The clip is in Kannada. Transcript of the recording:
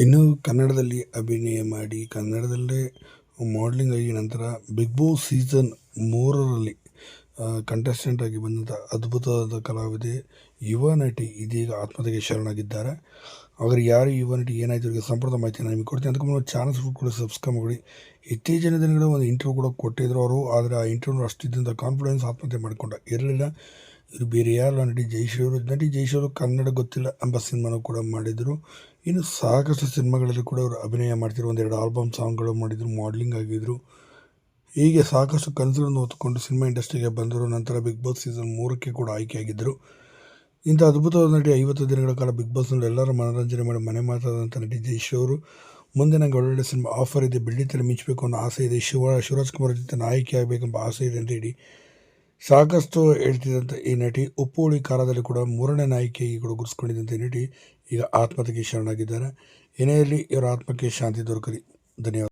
ಇನ್ನು ಕನ್ನಡದಲ್ಲಿ ಅಭಿನಯ ಮಾಡಿ ಕನ್ನಡದಲ್ಲೇ ಮಾಡಲಿಂಗ್ ಆಗಿ ನಂತರ ಬಿಗ್ ಬಾಸ್ ಸೀಸನ್ ಮೂರರಲ್ಲಿ ಕಂಟೆಸ್ಟೆಂಟ್ ಆಗಿ ಬಂದಂಥ ಅದ್ಭುತವಾದ ಕಲಾವಿದೆ ಯುವ ನಟಿ ಇದೀಗ ಆತ್ಮಹತ್ಯೆಗೆ ಶರಣಾಗಿದ್ದಾರೆ. ಅವರು ಯಾರು ಯುವ ನಟಿ ಏನಾಯಿತು ಅವರಿಗೆ ಸಂಪೂರ್ಣ ಮಾಹಿತಿ ನಿಮಗೆ ಕೊಡ್ತೀನಿ. ಅದಕ್ಕೆ ಮುಂದೆ ಚಾನಲ್ಸ್ ಕೂಡ ಸಬ್ಸ್ಕ್ರೈಬ್ ಮಾಡಿ. ಇತ್ತೀಚಿನ ದಿನಗಳ ಒಂದು ಇಂಟರ್ವ್ಯೂ ಕೂಡ ಕೊಟ್ಟಿದ್ರು ಅವರು. ಆದರೆ ಆ ಇಂಟರ್ವ್ಯೂ ಅಷ್ಟಿದ್ದಂಥ ಕಾನ್ಫಿಡೆನ್ಸ್ ಆತ್ಮಹತ್ಯೆ ಮಾಡಿಕೊಂಡ. ಇರಲಿಲ್ಲ. ಇವರು ಬೇರೆ ಯಾರು ನಟಿ ಜೈಶೂರು ನಟಿ ಅವರು ಕನ್ನಡ ಗೊತ್ತಿಲ್ಲ ಎಂಬ ಸಿನಿಮಾನು ಕೂಡ ಮಾಡಿದರು. ಇನ್ನು ಸಾಕಷ್ಟು ಸಿನಿಮಾಗಳಲ್ಲಿ ಕೂಡ ಅವರು ಅಭಿನಯ ಮಾಡ್ತಿದ್ರು. ಒಂದೆರಡು ಆಲ್ಬಮ್ ಸಾಂಗ್ಗಳು ಮಾಡಿದರು. ಮಾಡಲಿಂಗ್ ಆಗಿದ್ದರು ಹೀಗೆ ಸಾಕಷ್ಟು ಕನಸುಗಳನ್ನು ಹೊತ್ತುಕೊಂಡು ಸಿನಿಮಾ ಇಂಡಸ್ಟ್ರಿಗೆ ಬಂದರು ನಂತರ ಬಿಗ್ ಬಾಸ್ ಸೀಸನ್ ಮೂರಕ್ಕೆ ಕೂಡ ಆಯ್ಕೆಯಾಗಿದ್ದರು. ಇಂಥ ಅದ್ಭುತವಾದ ನಟಿ ಐವತ್ತು ದಿನಗಳ ಕಾಲ ಬಿಗ್ ಬಾಸ್ನಲ್ಲಿ ಎಲ್ಲರೂ ಮನೋರಂಜನೆ ಮಾಡಿ ಮನೆ ಮಾತಾದಂಥ ನಟಿ ಜಯಶ್ರೀ ಅವರು. ಮುಂದೆ ನನಗೆ ಒಳ್ಳೊಳ್ಳೆ ಸಿನಿಮಾ ಆಫರ್ ಇದೆ ಬೆಳ್ಳಿತಲ್ಲಿ ಮಿಂಚಬೇಕು ಅನ್ನೋ ಆಸೆ ಇದೆ. ಶಿವ, ಶಿವರಾಜ್ ಕುಮಾರ್ ಜೊತೆ ನಾಯಕಿ ಆಗಬೇಕೆಂಬ ಆಸೆ ಇದೆ ಅಂತ ಹೇಳಿ ಸಾಕಷ್ಟು ಹೇಳ್ತಿದ್ದಂಥ ಈ ನಟಿ ಉಪ್ಪು ಖಾರದಲ್ಲಿ ಕೂಡ ಮೂರನೇ ನಾಯಕಿಯಾಗಿ ಕೂಡ ಗುರುಸ್ಕೊಂಡಿದ್ದಂಥ ನಟಿ ಈಗ ಆತ್ಮಹತ್ಯೆಗೆ ಶರಣಾಗಿದ್ದಾರೆ. ಏನೇ ಇರಲಿ, ಇವರ ಆತ್ಮಕ್ಕೆ ಶಾಂತಿ ದೊರಕಲಿ. ಧನ್ಯವಾದ.